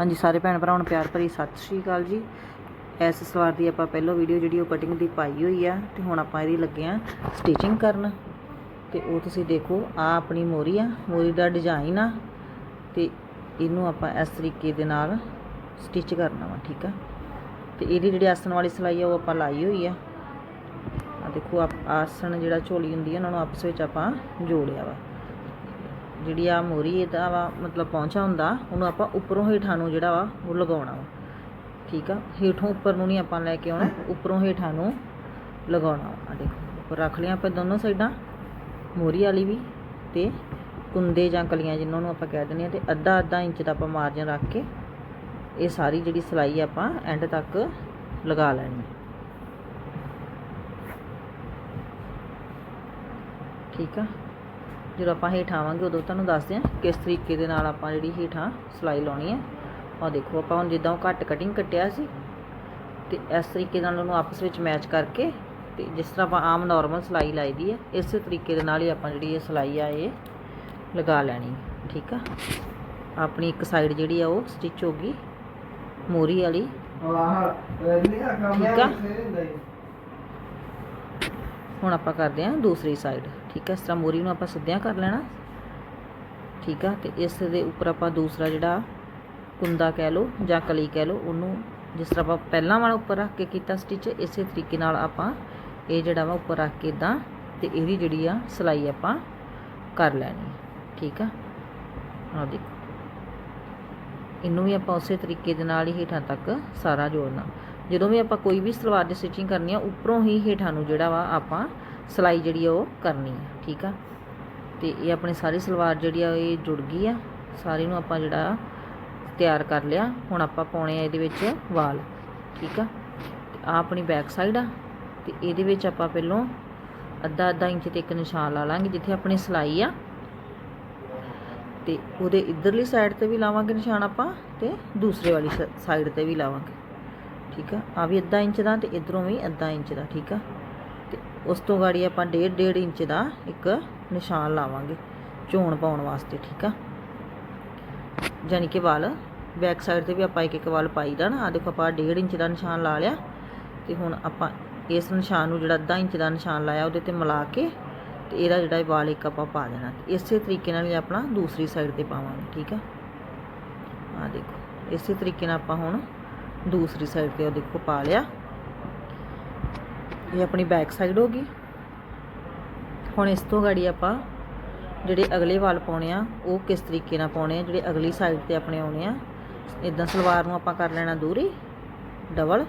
ਹਾਂਜੀ, ਸਾਰੇ ਭੈਣ ਭਰਾਵਾਂ ਨੂੰ ਪਿਆਰ ਭਰੀ ਸਤਿ ਸ਼੍ਰੀ ਅਕਾਲ ਜੀ। ਇਸ ਸਲਵਾਰ ਦੀ ਆਪਾਂ ਪਹਿਲਾਂ ਵੀਡੀਓ ਜਿਹੜੀ ਉਹ ਕਟਿੰਗ ਦੀ ਪਾਈ ਹੋਈ ਆ ਤੇ ਹੁਣ ਆਪਾਂ ਇਹਦੀ ਲੱਗੇ ਆ ਸਟਿਚਿੰਗ ਕਰਨ। ਤੇ ਉਹ ਤੁਸੀਂ ਦੇਖੋ, ਆ ਆਪਣੀ ਮੋਰੀ ਆ, ਮੋਰੀ ਦਾ ਡਿਜ਼ਾਈਨ ਆ ਤੇ ਇਹਨੂੰ ਆਪਾਂ ਇਸ ਤਰੀਕੇ ਦੇ ਨਾਲ ਸਟਿਚ ਕਰਨਾ ਵਾ, ਠੀਕ ਆ? ਤੇ ਇਹਦੀ ਜਿਹੜੀ ਆਸਣ ਵਾਲੀ ਸਿਲਾਈ ਆ, ਉਹ ਆਪਾਂ ਲਾਈ ਹੋਈ ਆ। ਆ ਦੇਖੋ, ਆਪ ਆਸਣ ਜਿਹੜਾ ਝੋਲੀ ਹੁੰਦੀ ਆ, ਉਹਨਾਂ ਨੂੰ ਆਪਸ ਵਿੱਚ ਆਪਾਂ ਜੋੜਿਆ ਵਾ। ਜਿਹੜੀ ਆ ਮੋਰੀ ਇਹਦਾ ਵਾ ਮਤਲਬ ਪਹੁੰਚਾ ਹੁੰਦਾ, ਉਹਨੂੰ ਆਪਾਂ ਉੱਪਰੋਂ ਹੇਠਾਂ ਨੂੰ ਜਿਹੜਾ ਵਾ, ਉਹ ਲਗਾਉਣਾ ਵਾ। ਠੀਕ ਆ? ਹੇਠੋਂ ਉੱਪਰ ਨੂੰ ਨਹੀਂ ਆਪਾਂ ਲੈ ਕੇ ਆਉਣਾ, ਉੱਪਰੋਂ ਹੇਠਾਂ ਨੂੰ ਲਗਾਉਣਾ ਵਾ। ਆ ਦੇਖੋ, ਉੱਪਰ ਰੱਖ ਲਿਆ ਆਪਾਂ ਦੋਨੋਂ ਸਾਈਡਾਂ, ਮੋਰੀ ਵਾਲੀ ਵੀ ਤੇ ਕੁੰਦੇ ਜਾਂ ਕਲੀਆਂ ਜਿਨ੍ਹਾਂ ਨੂੰ ਆਪਾਂ ਕਹਿ ਦਿੰਦੇ ਆ ਤੇ ਅੱਧਾ ਅੱਧਾ ਇੰਚ ਦਾ ਆਪਾਂ ਮਾਰਜਨ ਰੱਖ ਕੇ ਇਹ ਸਾਰੀ ਜਿਹੜੀ ਸਿਲਾਈ ਆਪਾਂ ਐਂਡ ਤੱਕ ਲਗਾ ਲੈਣੀ ਹੈ ਠੀਕ ਆ? ਜਦੋਂ ਆਪਾਂ ਹੇਠਾਂ ਆਵਾਂਗੇ ਉਦੋਂ ਤੁਹਾਨੂੰ ਦੱਸਦੇ ਹਾਂ ਕਿਸ ਤਰੀਕੇ ਦੇ ਨਾਲ ਆਪਾਂ ਜਿਹੜੀ ਹੇਠਾਂ ਸਿਲਾਈ ਲਾਉਣੀ ਹੈ। ਆ ਦੇਖੋ ਆਪਾਂ ਹੁਣ ਜਿੱਦਾਂ ਉਹ ਘੱਟ ਕਟਿੰਗ ਕੱਟਿਆ ਸੀ ਤੇ ਇਸ ਤਰੀਕੇ ਨਾਲ ਉਹਨੂੰ ਆਪਸ ਵਿੱਚ ਮੈਚ ਕਰਕੇ ਤੇ ਜਿਸ ਤਰ੍ਹਾਂ ਆਪਾਂ ਆਮ ਨਾਰਮਲ ਸਿਲਾਈ ਲਾਈਦੀ ਹੈ ਇਸੇ ਤਰੀਕੇ ਦੇ ਨਾਲ ਹੀ ਆਪਾਂ ਜਿਹੜੀ ਇਹ ਸਿਲਾਈ ਆ ਇਹ ਲਗਾ ਲੈਣੀ ਠੀਕ ਆ? ਆਪਣੀ ਇੱਕ ਸਾਈਡ ਜਿਹੜੀ ਆ ਉਹ ਸਟਿਚ ਹੋ ਗਈ ਮੋਰੀ ਵਾਲੀ ਠੀਕ ਆ? ਹੁਣ ਆਪਾਂ ਕਰਦੇ ਹਾਂ ਦੂਸਰੀ ਸਾਈਡ ਠੀਕ ਹੈ? ਇਸ ਤਰ੍ਹਾਂ ਮੋਰੀ ਨੂੰ ਆਪਾਂ ਸਿੱਧਿਆਂ ਕਰ ਲੈਣਾ, ਠੀਕ ਆ? ਤੇ ਇਸ ਦੇ ਉੱਪਰ ਆਪਾਂ ਦੂਸਰਾ ਜਿਹੜਾ ਕੁੰਦਾ ਕਹਿ ਲਓ ਜਾਂ ਕਲੀ ਕਹਿ ਲਓ, ਉਹਨੂੰ ਜਿਸ ਤਰ੍ਹਾਂ ਆਪਾਂ ਪਹਿਲਾਂ ਵਾਲਾ ਉੱਪਰ ਰੱਖ ਕੇ ਕੀਤਾ ਸਟਿਚ ਇਸੇ ਤਰੀਕੇ ਨਾਲ ਆਪਾਂ ਇਹ ਜਿਹੜਾ ਵਾ ਉੱਪਰ ਰੱਖ ਕੇ ਇਦਾਂ ਤੇ ਇਹਦੀ ਜਿਹੜੀ ਆ ਸਿਲਾਈ ਆਪਾਂ ਕਰ ਲੈਣੀ ਠੀਕ ਆ? ਆਹ ਦੇਖੋ। ਇਹਨੂੰ ਵੀ ਆਪਾਂ ਉਸੇ ਤਰੀਕੇ ਦੇ ਨਾਲ ਹੀ ਹੇਠਾਂ ਤੱਕ ਸਾਰਾ ਜੋੜਨਾ। ਜਦੋਂ ਵੀ ਆਪਾਂ ਕੋਈ ਵੀ ਸਲਵਾਰ ਦੀ ਸਟਿਚਿੰਗ ਕਰਨੀ ਆ, ਉੱਪਰੋਂ ਹੀ ਹੇਠਾਂ ਨੂੰ ਜਿਹੜਾ ਵਾ ਆਪਾਂ ਸਿਲਾਈ ਜਿਹੜੀ ਆ ਉਹ ਕਰਨੀ ਆ, ਠੀਕ ਆ? ਤੇ ਇਹ ਆਪਣੀ ਸਾਰੀ ਸਲਵਾਰ ਜਿਹੜੀ ਆ ਇਹ ਜੁੜ ਗਈ ਆ, ਸਾਰੀ ਨੂੰ ਆਪਾਂ ਜਿਹੜਾ ਤਿਆਰ ਕਰ ਲਿਆ, ਹੁਣ ਆਪਾਂ ਪਾਉਣੇ ਆ ਇਹਦੇ ਵਿੱਚ ਵਾਲ, ਠੀਕ ਆ? ਤੇ ਆ ਆਪਣੀ ਬੈਕ ਸਾਈਡ ਆ, ਤੇ ਇਹਦੇ ਵਿੱਚ ਆਪਾਂ ਪਹਿਲੋਂ ਅੱਧਾ ਅੱਧਾ ਇੰਚ ਤੇ ਇੱਕ ਨਿਸ਼ਾਨ ਲਾ ਲਾਂਗੇ, ਜਿੱਥੇ ਆਪਣੀ ਸਿਲਾਈ ਆ। ਤੇ ਉਹਦੇ ਇਧਰਲੀ ਸਾਈਡ ਤੇ ਵੀ ਲਾਵਾਂਗੇ ਨਿਸ਼ਾਨ ਆਪਾਂ, ਤੇ ਦੂਸਰੇ ਵਾਲੀ ਸਾਈਡ ਤੇ ਵੀ ਲਾਵਾਂਗੇ। ਠੀਕ ਆ? ਆ ਵੀ ਅੱਧਾ ਇੰਚ ਦਾ ਤੇ ਇਧਰੋਂ ਵੀ ਅੱਧਾ ਇੰਚ ਦਾ, ਠੀਕ ਆ? ਤੇ ਉਸ ਤੋਂ ਗਾੜੀ ਆਪਾਂ 1.5 1.5 ਇੰਚ ਦਾ ਇੱਕ ਨਿਸ਼ਾਨ ਲਾਵਾਂਗੇ ਝੋਣ ਪਾਉਣ ਵਾਸਤੇ, ਠੀਕ ਆ? ਯਾਨੀ ਕਿ ਵਾਲ, ਬੈਕ ਸਾਈਡ ਤੇ ਵੀ ਆਪਾਂ ਇੱਕ ਇੱਕ ਵਾਲ ਪਾਈਦਾ ਨਾ ਆ ਦੇਖੋ ਆਪਾਂ 1.5 ਇੰਚ ਦਾ ਨਿਸ਼ਾਨ ਲਾ ਲਿਆ ਤੇ ਹੁਣ ਆਪਾਂ ਇਸ ਨਿਸ਼ਾਨ ਨੂੰ ਜਿਹੜਾ ਅੱਧਾ ਇੰਚ ਦਾ ਨਿਸ਼ਾਨ ਲਾਇਆ ਉਹਦੇ ਤੇ ਮਿਲਾ ਕੇ ਤੇ ਇਹਦਾ ਜਿਹੜਾ ਵਾਲ ਇੱਕ ਆਪਾਂ ਪਾ ਦੇਣਾ। ਇਸੇ ਤਰੀਕੇ ਨਾਲ ਹੀ ਆਪਣਾ ਦੂਸਰੀ ਸਾਈਡ ਤੇ ਪਾਵਾਂਗੇ, ਠੀਕ ਆ? ਆ ਦੇਖੋ, ਇਸੇ ਤਰੀਕੇ ਨਾਲ ਆਪਾਂ ਹੁਣ ਦੂਸਰੀ ਸਾਈਡ ਤੇ ਉਹ ਦੇਖੋ ਪਾ ਲਿਆ। ਇਹ ਆਪਣੀ ਬੈਕ ਸਾਈਡ ਹੋ ਗਈ। ਹੁਣ ਇਸ ਤੋਂ ਗਾੜੀ ਆਪਾਂ ਜਿਹੜੇ ਅਗਲੇ ਵਾਲ ਪਾਉਣੇ ਆ, ਉਹ ਕਿਸ ਤਰੀਕੇ ਨਾਲ ਪਾਉਣੇ ਆ, ਜਿਹੜੇ ਅਗਲੀ ਸਾਈਡ ਤੇ ਆਪਣੇ ਆਉਣੇ ਆ ਇਦਾਂ ਸਲਵਾਰ ਨੂੰ ਆਪਾਂ ਕਰ ਲੈਣਾ ਦੂਰੀ ਡਬਲ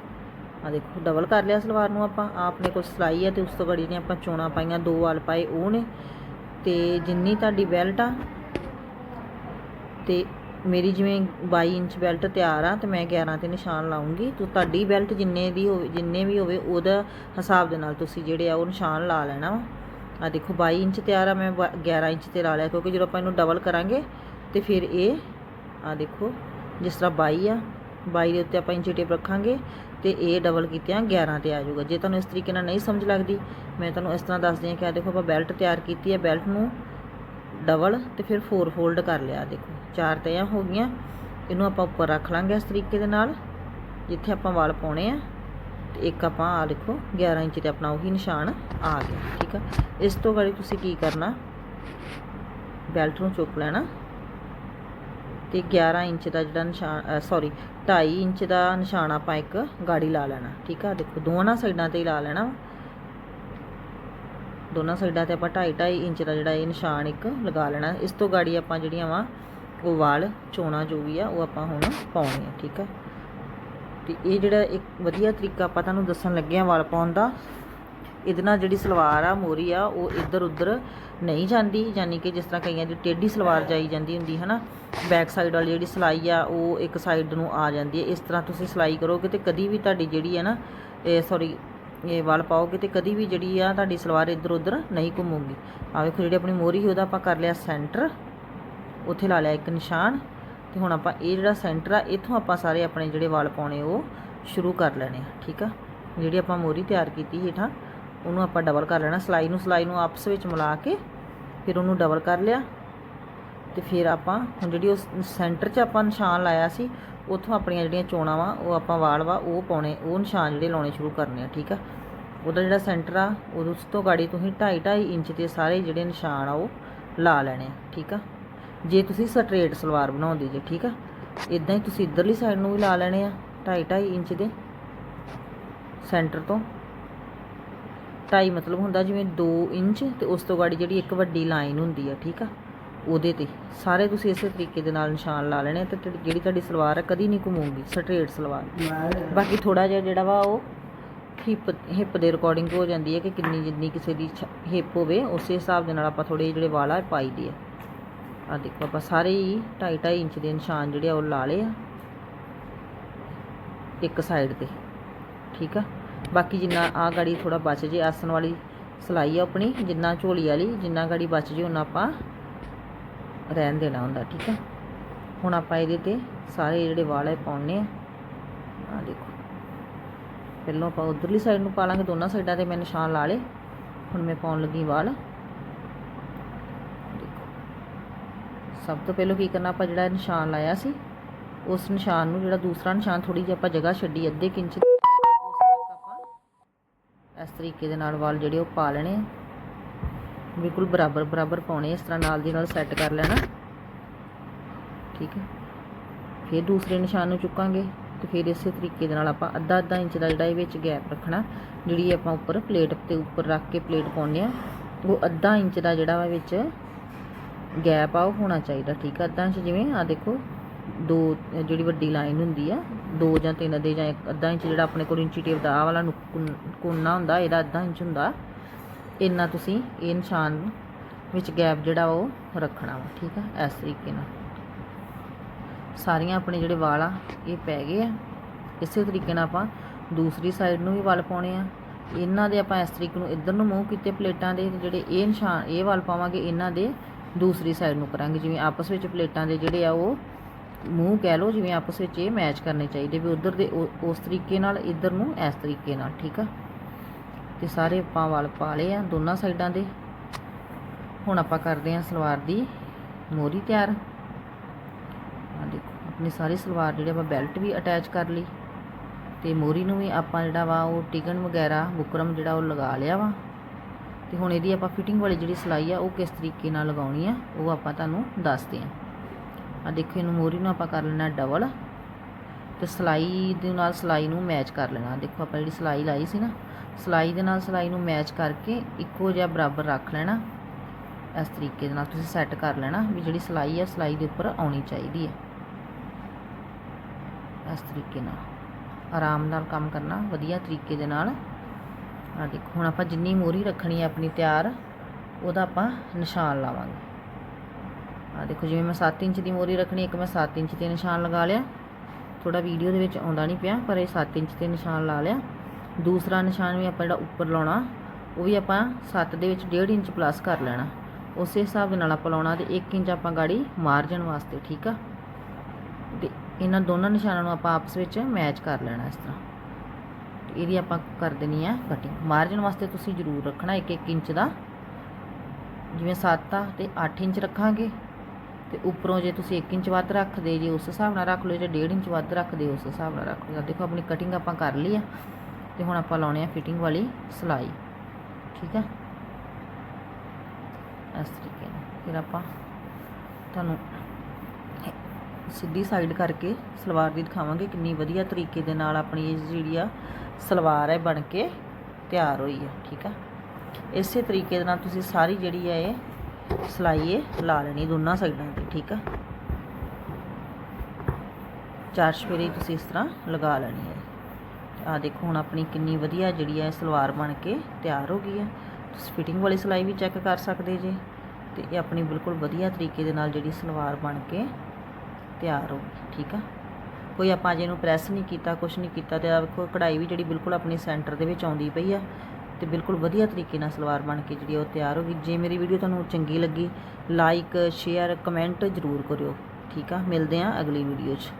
ਆ ਦੇਖੋ ਡਬਲ ਕਰ ਲਿਆ ਸਲਵਾਰ ਨੂੰ ਆਪਾਂ ਆਪਣੇ ਕੋਲ ਸਿਲਾਈ ਆ ਤੇ ਉਸ ਤੋਂ ਗੜੀ ਨੇ ਆਪਾਂ ਚੋਣਾ ਪਾਈਆਂ, ਦੋ ਵਾਲ ਪਾਏ ਉਹ ਨੇ। ਤੇ ਜਿੰਨੀ ਤੁਹਾਡੀ ਬੈਲਟ ਆ, ਤੇ ਮੇਰੀ ਜਿਵੇਂ 22 ਇੰਚ ਬੈਲਟ ਤਿਆਰ ਆ ਤੇ ਮੈਂ 11 ਤੇ ਨਿਸ਼ਾਨ ਲਾਉਂਗੀ ਤੇ ਤੁਹਾਡੀ ਬੈਲਟ ਜਿੰਨੇ ਦੀ ਹੋਵੇ, ਜਿੰਨੇ ਵੀ ਹੋਵੇ, ਉਹਦਾ ਹਿਸਾਬ ਦੇ ਨਾਲ ਤੁਸੀਂ ਜਿਹੜੇ ਆ ਉਹ ਨਿਸ਼ਾਨ ਲਾ ਲੈਣਾ ਵਾ। ਆ ਦੇਖੋ 22 ਇੰਚ ਤਿਆਰ ਆ, ਮੈਂ ਬ- 11 ਇੰਚ ਤੇ ਲਾ ਲਿਆ, ਕਿਉਂਕਿ ਜਦੋਂ ਆਪਾਂ ਇਹਨੂੰ ਡਬਲ ਕਰਾਂਗੇ ਤੇ ਫਿਰ ਇਹ ਆ ਦੇਖੋ, ਜਿਸ ਤਰ੍ਹਾਂ 22 ਆ 22 ਦੇ ਉੱਤੇ ਆਪਾਂ ਇੰਚੀ ਟੇਪ ਰੱਖਾਂਗੇ ਤੇ ਇਹ ਡਬਲ ਕੀਤੇ ਆ 11 ਤੇ ਆ ਜਾਊਗਾ। ਜੇ ਤੁਹਾਨੂੰ ਇਸ ਤਰੀਕੇ ਨਾਲ ਨਹੀਂ ਸਮਝ ਲੱਗਦੀ, ਮੈਂ ਤੁਹਾਨੂੰ ਇਸ ਤਰ੍ਹਾਂ ਦੱਸਦੀ ਹਾਂ ਕਿ ਆ ਦੇਖੋ, ਆਪਾਂ ਬੈਲਟ ਤਿਆਰ ਕੀਤੀ ਹੈ ਬੈਲਟ ਨੂੰ। ਡਬਲ ਤੇ ਫਿਰ 4 ਫੋਲਡ ਕਰ ਲਿਆ, ਦੇਖੋ। ਚਾਰ ਤੈਆਂ ਹੋ ਗਈਆਂ, ਇਹਨੂੰ ਆਪਾਂ ਉੱਪਰ ਰੱਖ ਲਾਂਗੇ ਇਸ ਤਰੀਕੇ ਦੇ ਨਾਲ। ਜਿੱਥੇ ਆਪਾਂ ਵਾਲ ਪਾਉਣੇ ਆ, ਤੇ ਇੱਕ ਆਪਾਂ ਆ ਦੇਖੋ 11 ਇੰਚ ਤੇ ਆਪਣਾ ਉਹੀ ਨਿਸ਼ਾਨ ਆ ਗਿਆ, ਠੀਕ ਆ? ਇਸ ਤੋਂ ਗਾੜੀ ਤੁਸੀਂ ਕੀ ਕਰਨਾ? ਬੈਲਟ ਨੂੰ ਚੁੱਕ ਲੈਣਾ। ਤੇ 11 ਇੰਚ ਦਾ ਜਿਹੜਾ ਨਿਸ਼ਾਨ ਸੌਰੀ 2.5 ਇੰਚ ਦਾ ਨਿਸ਼ਾਨ ਆਪਾਂ ਇੱਕ ਗਾੜੀ ਲਾ ਲੈਣਾ, ਠੀਕ ਆ? ਦੇਖੋ, ਦੋਨਾਂ ਸਾਈਡਾਂ ਤੇ ਹੀ ਲਾ ਲੈਣਾ ਦੋਨਾਂ ਸਾਈਡਾਂ ਤੇ ਆਪਾਂ 2.5 2.5 ਇੰਚ ਦਾ ਜਿਹੜਾ ਇਹ ਨਿਸ਼ਾਨ ਇੱਕ ਲਗਾ ਲੈਣਾ। ਇਸ ਤੋਂ ਗਾੜੀ ਆਪਾਂ ਜਿਹੜੀਆਂ ਵਾ, ਉਹ ਵਾਲ ਚੋਣਾ ਜੋ ਵੀ ਆ, ਉਹ ਆਪਾਂ ਹੁਣ ਪਾਉਣੇ ਆ, ਠੀਕ ਆ? ਤੇ ਇਹ ਜਿਹੜਾ ਇੱਕ ਵਧੀਆ ਤਰੀਕਾ ਆਪਾਂ ਤੁਹਾਨੂੰ ਦੱਸਣ ਲੱਗੇ ਆ ਵਾਲ ਪਾਉਣ ਦਾ, ਇਹਦੇ ਨਾਲ ਜਿਹੜੀ ਸਲਵਾਰ ਆ, ਮੋਰੀ ਆ, ਉਹ ਇੱਧਰ ਉੱਧਰ ਨਹੀਂ ਜਾਂਦੀ, ਯਾਨੀ ਕਿ ਜਿਸ ਤਰ੍ਹਾਂ ਕਈਆਂ ਦੀ ਟੇਢੀ ਸਲਵਾਰ ਜਾਈ ਜਾਂਦੀ ਹੁੰਦੀ ਹੈ ਨਾ ਬੈਕ ਸਾਈਡ ਵਾਲੀ ਜਿਹੜੀ ਸਲਾਈ ਆ, ਉਹ ਇੱਕ ਸਾਈਡ ਨੂੰ ਆ ਜਾਂਦੀ ਹੈ ਇਸ ਤਰ੍ਹਾਂ ਤੁਸੀਂ ਸਲਾਈ ਕਰੋਗੇ ਤੇ ਕਦੀ ਵੀ ਤੁਹਾਡੀ ਜਿਹੜੀ ਹੈ ਨਾ, ਇਹ ਸੌਰੀ ਇਹ ਵਾਲ ਪਾਓਗੇ ਤੇ ਕਦੀ ਵੀ ਜਿਹੜੀ ਆ ਤੁਹਾਡੀ ਸਲਵਾਰ ਇੱਧਰ ਉੱਧਰ ਨਹੀਂ ਘੁੰਮੂਗੀ। ਆ ਵੇਖੋ ਜਿਹੜੀ ਆਪਣੀ ਮੋਰੀ ਉਹਦਾ ਆਪਾਂ ਕਰ ਲਿਆ ਸੈਂਟਰ। ਉੱਥੇ ਲਾ ਲਿਆ ਇੱਕ ਨਿਸ਼ਾਨ। ਤੇ ਹੁਣ ਆਪਾਂ ਇਹ ਜਿਹੜਾ ਸੈਂਟਰ ਆ, ਇੱਥੋਂ ਆਪਾਂ ਸਾਰੇ ਆਪਣੇ ਜਿਹੜੇ ਵਾਲ ਪਾਉਣੇ, ਉਹ ਸ਼ੁਰੂ ਕਰ ਲੈਣੇ ਆ, ਠੀਕ ਆ? ਜਿਹੜੀ ਆਪਾਂ ਮੋਰੀ ਤਿਆਰ ਕੀਤੀ ਹੇਠਾਂ, ਉਹਨੂੰ ਆਪਾਂ ਡਬਲ ਕਰ ਲੈਣਾ। ਸਲਾਈ ਨੂੰ ਸਲਾਈ ਨੂੰ ਆਪਸ ਵਿੱਚ ਮਿਲਾ ਕੇ ਫਿਰ ਉਹਨੂੰ ਡਬਲ ਕਰ ਲਿਆ। ਤੇ ਫਿਰ ਆਪਾਂ ਹੁਣ ਜਿਹੜੀ ਉਸ ਸੈਂਟਰ 'ਚ ਆਪਾਂ ਨਿਸ਼ਾਨ ਲਾਇਆ ਸੀ ਉੱਥੋਂ ਆਪਣੀਆਂ ਜਿਹੜੀਆਂ ਚੋਣਾਂ ਵਾ, ਉਹ ਆਪਾਂ ਵਾਲ ਵਾ, ਉਹ ਪਾਉਣੇ, ਉਹ ਨਿਸ਼ਾਨ ਜਿਹੜੇ ਲਾਉਣੇ ਸ਼ੁਰੂ ਕਰਨੇ ਆ, ਠੀਕ ਆ? ਉਹਦਾ ਜਿਹੜਾ ਸੈਂਟਰ ਆ, ਉਹ ਉਸ ਤੋਂ ਗਾੜੀ ਤੁਸੀਂ 2.5 2.5 ਇੰਚ ਦੇ ਸਾਰੇ ਜਿਹੜੇ ਨਿਸ਼ਾਨ ਆ, ਉਹ ਲਾ ਲੈਣੇ ਆ, ਠੀਕ ਆ? ਜੇ ਤੁਸੀਂ ਸਟ੍ਰੇਟ ਸਲਵਾਰ ਬਣਾਉਂਦੇ ਜੇ, ਠੀਕ ਆ? ਇਦਾਂ ਹੀ ਤੁਸੀਂ ਇਧਰਲੀ ਸਾਈਡ ਨੂੰ ਵੀ ਲਾ ਲੈਣੇ ਆ 2.5 2.5 ਇੰਚ ਦੇ ਸੈਂਟਰ ਤੋਂ। 2.5 ਮਤਲਬ ਹੁੰਦਾ ਜਿਵੇਂ 2 ਇੰਚ ਤੇ ਉਸ ਤੋਂ ਗਾੜੀ ਜਿਹੜੀ ਇੱਕ ਵੱਡੀ ਲਾਈਨ ਹੁੰਦੀ ਆ, ਠੀਕ ਆ? ਉਹਦੇ ਤੇ। ਸਾਰੇ ਤੁਸੀਂ ਇਸੇ ਤਰੀਕੇ ਦੇ ਨਾਲ ਨਿਸ਼ਾਨ ਲਾ ਲੈਣੇ ਆ ਤੇ ਜਿਹੜੀ ਜਿਹੜੀ ਤੁਹਾਡੀ ਸਲਵਾਰ ਆ, ਕਦੀ ਨਹੀਂ ਘੁੰਮੂਗੀ ਸਟ੍ਰੇਟ ਸਲਵਾਰ। ਬਾਕੀ ਥੋੜਾ ਜਿਹਾ ਜਿਹੜਾ ਵਾ ਉਹ ਹਿੱਪ ਹਿੱਪ ਦੇ ਰਿਕਾਰਡਿੰਗ ਹੋ ਜਾਂਦੀ ਹੈ ਕਿ ਕਿੰਨੀ ਜਿੰਨੀ ਕਿਸੇ ਦੀ ਹਿੱਪ ਹੋਵੇ, ਉਸੇ ਹਿਸਾਬ ਦੇ ਨਾਲ ਆਪਾਂ ਥੋੜੇ ਜਿਹੜੇ ਵਾਲ ਆ ਪਾਈ ਦੇ ਆ। ਆ ਦੇਖੋ, ਆਪਾਂ ਸਾਰੇ ਹੀ 2.5 2.5 ਇੰਚ ਦੇ ਨਿਸ਼ਾਨ ਜਿਹੜੇ ਆ ਉਹ ਲਾ ਲਏ ਆ ਇੱਕ ਸਾਈਡ ਤੇ। ਠੀਕ ਆ? ਬਾਕੀ ਜਿੰਨਾ ਆ ਗਾੜੀ ਥੋੜਾ ਬਚ ਜੇ, ਆਸਣ ਵਾਲੀ ਸਲਾਈ ਆ ਆਪਣੀ, ਜਿੰਨਾ ਝੋਲੀ ਵਾਲੀ, ਜਿੰਨਾ ਗਾੜੀ ਬਚ ਜੇ ਉਹਨਾਂ ਆਪਾਂ ਰਹਿਣ ਦੇਣਾ ਹੁੰਦਾ, ਠੀਕ ਆ ਹੁਣ ਆਪਾਂ ਇਹਦੇ ਤੇ ਸਾਰੇ ਜਿਹੜੇ ਵਾਲ ਆ ਇਹ ਪਾਉਣੇ ਆ ਆ ਦੇਖੋ। ਪਹਿਲਾਂ ਆਪਾਂ ਉਧਰਲੀ ਸਾਈਡ ਨੂੰ ਪਾ ਲਾਂਗੇ, ਦੋਨਾਂ ਸਾਈਡਾਂ ਤੇ ਮੈਂ ਨਿਸ਼ਾਨ ਲਾ ਲਏ। ਹੁਣ ਮੈਂ ਪਾਉਣ ਲੱਗੀ ਵਾਲ। ਦੇਖੋ। ਸਭ ਤੋਂ ਪਹਿਲਾਂ ਕੀ ਕਰਨਾ, ਆਪਾਂ ਜਿਹੜਾ ਨਿਸ਼ਾਨ ਲਾਇਆ ਸੀ, ਉਸ ਨਿਸ਼ਾਨ ਨੂੰ, ਜਿਹੜਾ ਦੂਸਰਾ ਨਿਸ਼ਾਨ ਥੋੜੀ ਜਿਹੀ ਆਪਾਂ ਜਗ੍ਹਾ ਛੱਡੀ, ਅੱਧੇ ਕੁ ਇੰਚ ਉਸ ਤੱਕ ਆਪਾਂ ਇਸ ਤਰੀਕੇ ਦੇ ਨਾਲ ਵਾਲ ਜਿਹੜੇ ਉਹ ਪਾ ਲੈਣੇ ਆ। ਬਿਲਕੁਲ ਬਰਾਬਰ ਬਰਾਬਰ ਪਾਉਣੇ ਇਸ ਤਰ੍ਹਾਂ ਨਾਲ ਦੀ ਨਾਲ ਸੈੱਟ ਕਰ ਲੈਣਾ। ਠੀਕ ਹੈ। ਫਿਰ ਦੂਸਰੇ ਨਿਸ਼ਾਨ ਨੂੰ ਚੁੱਕਾਂਗੇ ਤੇ ਫਿਰ ਇਸੇ ਤਰੀਕੇ ਦੇ ਨਾਲ ਆਪਾਂ ਅੱਧਾ ਅੱਧਾ ਇੰਚ ਦਾ ਜਿਹੜਾ ਇਹ ਵਿੱਚ ਗੈਪ ਰੱਖਣਾ, ਜਿਹੜੀ ਆਪਾਂ ਉੱਪਰ ਪਲੇਟ ਤੇ ਉੱਪਰ ਰੱਖ ਕੇ ਪਲੇਟ ਪਾਉਂਦੇ ਆ, ਉਹ ਅੱਧਾ ਇੰਚ ਦਾ ਜਿਹੜਾ ਵਾ ਵਿੱਚ ਗੈਪ ਆ, ਉਹ ਹੋਣਾ ਚਾਹੀਦਾ। ਠੀਕ ਆ, ਅੱਧਾ ਇੰਚ ਜਿਵੇਂ ਆ ਦੇਖੋ, ਦੋ, ਜਿਹੜੀ ਵੱਡੀ ਲਾਈਨ ਹੁੰਦੀ ਆ, ਦੋ ਜਾਂ ਤਿੰਨ ਦੇ ਜਾਂ ਇੱਕ ਅੱਧਾ ਇੰਚ ਜਿਹੜਾ ਆਪਣੇ ਕੋਲ ਇੰਚੀ ਟੇਪ ਦਾ, ਆਹ ਵਾਲਾ ਨੁਕ- ਕੋਨਾ ਹੁੰਦਾ, ਇਹਦਾ ਅੱਧਾ ਇੰਚ ਹੁੰਦਾ। ਇੰਨਾ ਤੁਸੀਂ ਇਹ ਨਿਸ਼ਾਨ ਵਿੱਚ ਗੈਪ ਜਿਹੜਾ ਉਹ ਰੱਖਣਾ ਵਾ, ਠੀਕ ਆ? ਇਸ ਤਰੀਕੇ ਨਾਲ। ਸਾਰੀਆਂ ਆਪਣੇ ਜਿਹੜੇ ਵਾਲ ਆ ਇਹ ਪੈ ਗਏ ਆ, ਇਸੇ ਤਰੀਕੇ ਨਾਲ ਆਪਾਂ ਦੂਸਰੀ ਸਾਈਡ ਨੂੰ ਵੀ ਵਾਲ ਪਾਉਣੇ ਆ। ਇਹਨਾਂ ਦੇ ਆਪਾਂ ਇਸ ਤਰੀਕੇ ਨੂੰ ਇੱਧਰ ਨੂੰ ਮੂੰਹ ਕੀਤੇ ਪਲੇਟਾਂ ਦੇ, ਜਿਹੜੇ ਇਹ ਨਿਸ਼ਾਨ, ਇਹ ਵਾਲ ਪਾਵਾਂਗੇ, ਇਹਨਾਂ ਦੇ ਦੂਸਰੀ ਸਾਈਡ ਨੂੰ ਕਰਾਂਗੇ। ਜਿਵੇਂ ਆਪਸ ਵਿੱਚ ਪਲੇਟਾਂ ਦੇ ਜਿਹੜੇ ਆ ਉਹ ਮੂੰਹ ਕਹਿ ਲਓ, ਜਿਵੇਂ ਆਪਸ ਵਿੱਚ ਇਹ ਮੈਚ ਕਰਨੇ ਚਾਹੀਦੇ ਵੀ ਉਧਰ ਦੇ ਉਹ- ਉਸ ਤਰੀਕੇ ਨਾਲ, ਇੱਧਰ ਨੂੰ ਇਸ ਤਰੀਕੇ ਨਾਲ, ਠੀਕ ਆ? ਤੇ ਸਾਰੇ ਆਪਾਂ ਵਾਲ ਪਾ ਲਏ ਆ, ਦੋਨਾਂ ਸਾਈਡਾਂ ਦੇ। ਹੁਣ ਆਪਾਂ ਕਰਦੇ ਆ ਸਲਵਾਰ ਦੀ ਮੋਰੀ ਤਿਆਰ। ਆ ਦੇਖੋ, ਆਪਣੀ ਸਾਰੀ ਸਲਵਾਰ ਜਿਹੜੇ ਆਪਾਂ ਬੈਲਟ ਵੀ ਅਟੈਚ ਕਰ ਲਈ। ਤੇ ਮੋਰੀ ਨੂੰ ਵੀ ਆਪਾਂ ਜਿਹੜਾ ਵਾ, ਉਹ ਟਿਕਨ ਵਗੈਰਾ ਬੁਕਰਮ ਜਿਹੜਾ ਉਹ ਲਗਾ ਲਿਆ ਵਾ। ਤੇ ਹੁਣ ਇਹਦੀ ਆਪਾਂ ਫਿਟਿੰਗ ਵਾਲੀ ਜਿਹੜੀ ਸਲਾਈ ਆ, ਉਹ ਕਿਸ ਤਰੀਕੇ ਨਾਲ ਲਗਾਉਣੀ ਆ, ਉਹ ਆਪਾਂ ਤੁਹਾਨੂੰ ਦੱਸਦੇ ਆ ਆ ਦੇਖੋ, ਇਹਨੂੰ ਮੋਰੀ ਨੂੰ ਆਪਾਂ ਕਰ ਲੈਣਾ ਡਬਲ। ਤੇ ਸਲਾਈ ਦੇ ਨਾਲ ਸਲਾਈ ਨੂੰ ਮੈਚ ਕਰ ਲੈਣਾ। ਦੇਖੋ, ਆਪਾਂ ਜਿਹੜੀ ਸਲਾਈ ਲਾਈ ਸੀ ਨਾ ਸਲਾਈ ਦੇ ਨਾਲ ਸਲਾਈ ਨੂੰ ਮੈਚ ਕਰਕੇ ਇੱਕੋ ਜਿਹਾ ਬਰਾਬਰ ਰੱਖ ਲੈਣਾ। ਇਸ ਤਰੀਕੇ ਦੇ ਨਾਲ ਤੁਸੀਂ ਸੈੱਟ ਕਰ ਲੈਣਾ ਵੀ ਜਿਹੜੀ ਸਲਾਈ ਆ, ਸਲਾਈ ਦੇ ਉੱਪਰ ਆਉਣੀ ਚਾਹੀਦੀ ਹੈ ਇਸ ਤਰੀਕੇ ਨਾਲ ਆਰਾਮ ਨਾਲ ਕੰਮ ਕਰਨਾ, ਵਧੀਆ ਤਰੀਕੇ ਦੇ ਨਾਲ। ਆ ਦੇਖੋ, ਹੁਣ ਆਪਾਂ ਜਿੰਨੀ ਮੋਰੀ ਰੱਖਣੀ ਹੈ ਆਪਣੀ ਤਿਆਰ, ਉਹਦਾ ਆਪਾਂ ਨਿਸ਼ਾਨ ਲਾਵਾਂਗੇ। ਆ ਦੇਖੋ, ਜਿਵੇਂ ਮੈਂ 7 ਇੰਚ ਦੀ ਮੋਰੀ ਰੱਖਣੀ, ਇੱਕ ਮੈਂ 7 ਇੰਚ ਤੇ ਨਿਸ਼ਾਨ ਲਗਾ ਲਿਆ। ਥੋੜਾ ਵੀਡੀਓ ਦੇ ਵਿੱਚ ਆਉਂਦਾ ਨਹੀਂ ਪਿਆ, ਪਰ ਇਹ 7 ਇੰਚ ਤੇ ਨਿਸ਼ਾਨ ਲਾ ਲਿਆ। ਦੂਸਰਾ ਨਿਸ਼ਾਨ ਵੀ ਆਪਾਂ ਜਿਹੜਾ ਉੱਪਰ ਲਾਉਣਾ, ਉਹ ਵੀ ਆਪਾਂ 7 ਦੇ ਵਿੱਚ 1.5 ਇੰਚ ਪਲੱਸ ਕਰ ਲੈਣਾ। ਉਸੇ ਹਿਸਾਬ ਦੇ ਨਾਲ ਆਪਾਂ ਲਾਉਣਾ ਤੇ 1 ਇੰਚ ਆਪਾਂ ਗਾੜੀ ਮਾਰਜਨ ਵਾਸਤੇ, ਠੀਕ ਆ? ਤੇ ਇਹਨਾਂ ਦੋਨਾਂ ਨਿਸ਼ਾਨਾਂ ਨੂੰ ਆਪਾਂ ਆਪਸ ਵਿੱਚ ਮੈਚ ਕਰ ਲੈਣਾ ਇਸ ਤਰ੍ਹਾਂ। ਤੇ ਇਹਦੀ ਆਪਾਂ ਕਰ ਦੇਣੀ ਆ ਕਟਿੰਗ ਮਾਰਜਨ ਵਾਸਤੇ ਤੁਸੀਂ ਜ਼ਰੂਰ ਰੱਖਣਾ 1-1 ਇੰਚ ਦਾ। ਜਿਵੇਂ 7 ਆ ਤੇ 8 ਇੰਚ ਰੱਖਾਂਗੇ। ਤੇ ਉੱਪਰੋਂ ਜੇ ਤੁਸੀਂ 1 ਇੰਚ ਵੱਧ ਰੱਖਦੇ, ਜੇ ਉਸ ਹਿਸਾਬ ਨਾਲ ਰੱਖ ਲਓ, ਜੇ 1.5 ਇੰਚ ਵੱਧ ਰੱਖਦੇ, ਉਸ ਹਿਸਾਬ ਨਾਲ ਰੱਖ ਲਓ। ਦੇਖੋ ਆਪਣੀ ਕਟਿੰਗ ਆਪਾਂ ਕਰ ਲਈ ਆ। ਤੇ ਹੁਣ ਆਪਾਂ ਲਾਉਣੇ ਆ ਫਿਟਿੰਗ ਵਾਲੀ ਸਲਾਈ। ਠੀਕ ਆ? ਇਸ ਤਰੀਕੇ ਨਾਲ। ਫਿਰ ਆਪਾਂ ਤੁਹਾਨੂੰ ਸਿੱਧੀ ਸਾਈਡ ਕਰਕੇ ਸਲਵਾਰ ਦੀ ਦਿਖਾਵਾਂਗੇ ਕਿੰਨੀ ਵਧੀਆ ਤਰੀਕੇ ਦੇ ਨਾਲ ਆਪਣੀ ਇਹ ਜਿਹੜੀ ਆ ਸਲਵਾਰ ਹੈ ਬਣ ਕੇ ਤਿਆਰ ਹੋਈ ਆ। ਠੀਕ ਆ? ਇਸੇ ਤਰੀਕੇ ਦੇ ਨਾਲ ਤੁਸੀਂ ਸਾਰੀ ਜਿਹੜੀ ਆ ਇਹ ਸਲਾਈ ਇਹ ਲਾ ਲੈਣੀ ਦੋਨਾਂ ਸਾਈਡਾਂ ਤੇ। ਠੀਕ ਆ? ਚਾਰ ਸ਼ਪੇਰੇ ਤੁਸੀਂ ਇਸ ਤਰ੍ਹਾਂ ਲਗਾ ਲੈਣੀ ਹੈ ਆ ਦੇਖੋ, ਹੁਣ ਆਪਣੀ ਕਿੰਨੀ ਵਧੀਆ ਜਿਹੜੀ ਹੈ ਸਲਵਾਰ ਬਣ ਕੇ ਤਿਆਰ ਹੋ ਗਈ ਹੈ ਤੁਸੀਂ ਫਿਟਿੰਗ ਵਾਲੀ ਸਲਾਈ ਵੀ ਚੈੱਕ ਕਰ ਸਕਦੇ ਜੇ। ਤੇ ਇਹ ਆਪਣੀ ਬਿਲਕੁਲ ਵਧੀਆ ਤਰੀਕੇ ਦੇ ਨਾਲ ਜਿਹੜੀ ਸਲਵਾਰ ਬਣ ਕੇ ਤਿਆਰ ਹੋ ਗਈ, ਠੀਕ ਆ? ਕੋਈ ਆਪਾਂ ਜੇ ਇਹਨੂੰ ਪ੍ਰੈਸ ਨਹੀਂ ਕੀਤਾ ਕੁਝ ਨਹੀਂ ਕੀਤਾ ਤੇ ਆ ਵੇਖੋ, ਕਢਾਈ ਵੀ ਜਿਹੜੀ ਬਿਲਕੁਲ ਆਪਣੀ ਸੈਂਟਰ ਦੇ ਵਿੱਚ ਆਉਂਦੀ ਪਈ ਆ। ਤੇ ਬਿਲਕੁਲ ਵਧੀਆ ਤਰੀਕੇ ਨਾਲ ਸਲਵਾਰ ਬਣ ਕੇ ਜਿਹੜੀ ਉਹ ਤਿਆਰ ਹੋ ਗਈ। ਜੇ ਮੇਰੀ ਵੀਡੀਓ ਤੁਹਾਨੂੰ ਚੰਗੀ ਲੱਗੀ ਲਾਈਕ ਸ਼ੇਅਰ ਕਮੈਂਟ ਜ਼ਰੂਰ ਕਰਿਓ, ਠੀਕ ਆ? ਮਿਲਦੇ ਆ ਅਗਲੀ ਵੀਡੀਓ 'ਚ।